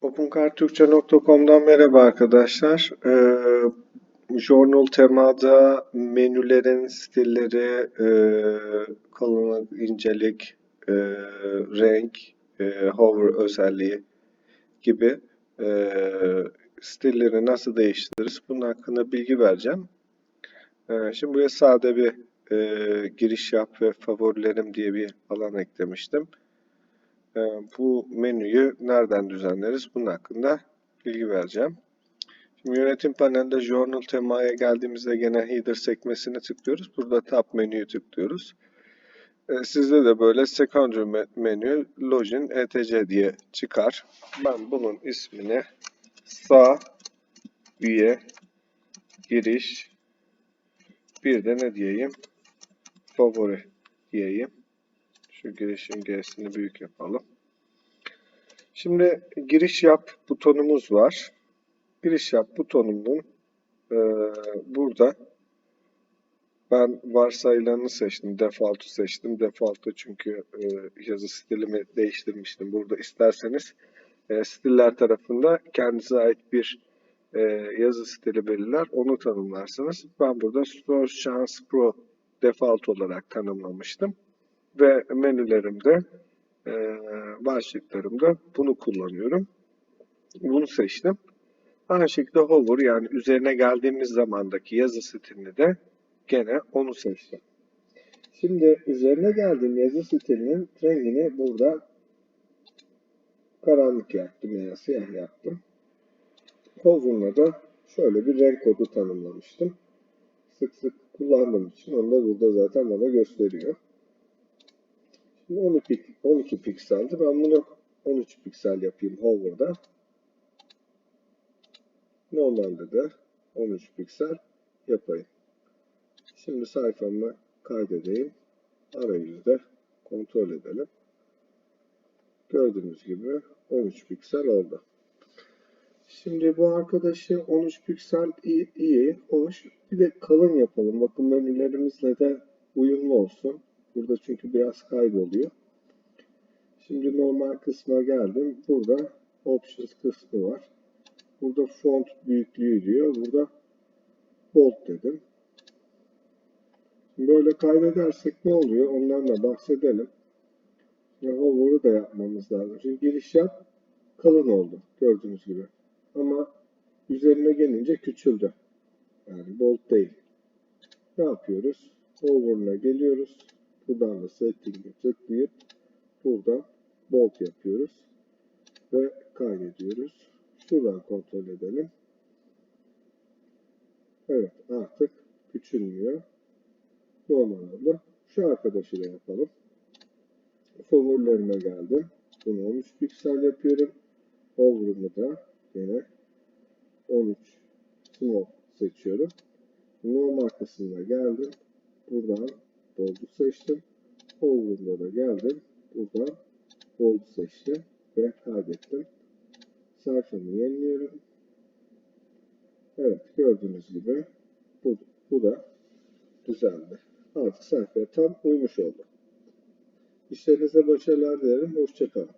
OpenCarTürkçe.com'dan merhaba arkadaşlar. Ee, Journal temada menülerin stilleri, e, kalınlık, incelik, e, renk, e, hover özelliği gibi e, stilleri nasıl değiştiririz? Bunun hakkında bilgi vereceğim. E, şimdi buraya sade bir e, giriş yap ve favorilerim diye bir alan eklemiştim. Ee, bu menüyü nereden düzenleriz? Bunun hakkında bilgi vereceğim. Şimdi yönetim panelinde Journal temaya geldiğimizde gene Header sekmesine tıklıyoruz. Burada Tab menüyü tıklıyoruz. Ee, sizde de böyle Secondary menü Login etc diye çıkar. Ben bunun ismini sağ üye giriş bir de ne diyeyim? Favori diyeyim. Şu girişin G'sini büyük yapalım. Şimdi giriş yap butonumuz var. Giriş yap butonunun e, burada ben varsayılanı seçtim. Default'u seçtim. Default'u çünkü e, yazı stilimi değiştirmiştim. Burada isterseniz e, stiller tarafında kendinize ait bir e, yazı stili belirler. Onu tanımlarsınız. Ben burada Source Chance Pro default olarak tanımlamıştım ve menülerimde e, başlıklarımda bunu kullanıyorum. Bunu seçtim. Aynı şekilde hover yani üzerine geldiğimiz zamandaki yazı stilini de gene onu seçtim. Şimdi üzerine geldiğim yazı stilinin rengini burada karanlık yaptım veya siyah yaptım. Hover'la da şöyle bir renk kodu tanımlamıştım. Sık sık kullandığım için onu da burada zaten bana gösteriyor. 12, 12 pikseldi. Ben bunu 13 piksel yapayım hover'da. Normalde de 13 piksel yapayım. Şimdi sayfamı kaydedeyim. Arayüzde kontrol edelim. Gördüğünüz gibi 13 piksel oldu. Şimdi bu arkadaşı 13 piksel iyi, iyi, hoş. Bir de kalın yapalım. Bakın menülerimizle de uyumlu olsun. Burada çünkü biraz kayboluyor. Şimdi normal kısma geldim. Burada options kısmı var. Burada font büyüklüğü diyor. Burada bold dedim. Böyle kaydedersek ne oluyor? Ondan da bahsedelim. Ve hover'ı da yapmamız lazım. Şimdi giriş yap kalın oldu. Gördüğünüz gibi. Ama üzerine gelince küçüldü. Yani bold değil. Ne yapıyoruz? Hover'ına geliyoruz. Buradan da setting'e tıklayıp buradan bold yapıyoruz ve kaydediyoruz. Şuradan kontrol edelim. Evet artık küçülmüyor. Normal oldu. Şu arkadaşı da yapalım. Favorilerime geldim. Bunu 13 piksel yapıyorum. Over'ımı da yine 13 small seçiyorum. Normal kısmına geldim. Buradan bold'u seçtim. Over'da da geldim. Buradan bold seçtim ve kaydettim. Sayfamı yeniliyorum. Evet gördüğünüz gibi bu, bu da düzeldi. Artık sayfaya tam uymuş oldu. İşlerinize başarılar dilerim. Hoşçakalın.